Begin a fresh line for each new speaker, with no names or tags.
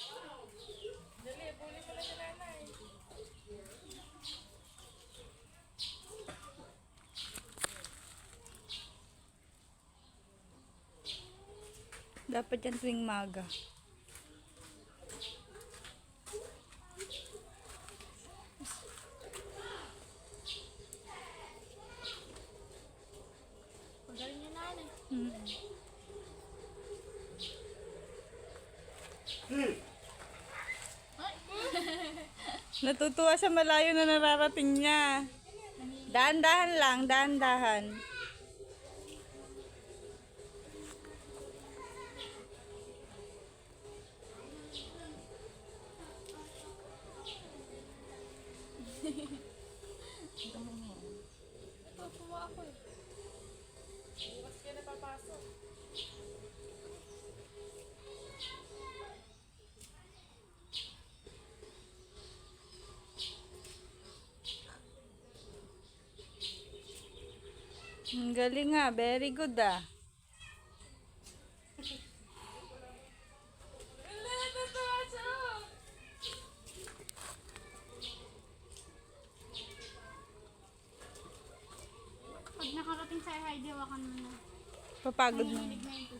Dali, puli mo na si nanay.
Dapat yan tuwing maga.
Pagaling niya nanay.
Mm. Natutuwa siya malayo na nararating niya. Dahan-dahan lang, dahan-dahan.
Ito,
Ang galing nga, very good ah.
Pag nakarating sa Heidi, hawakan mo na.
Papagod mo.
Na yung.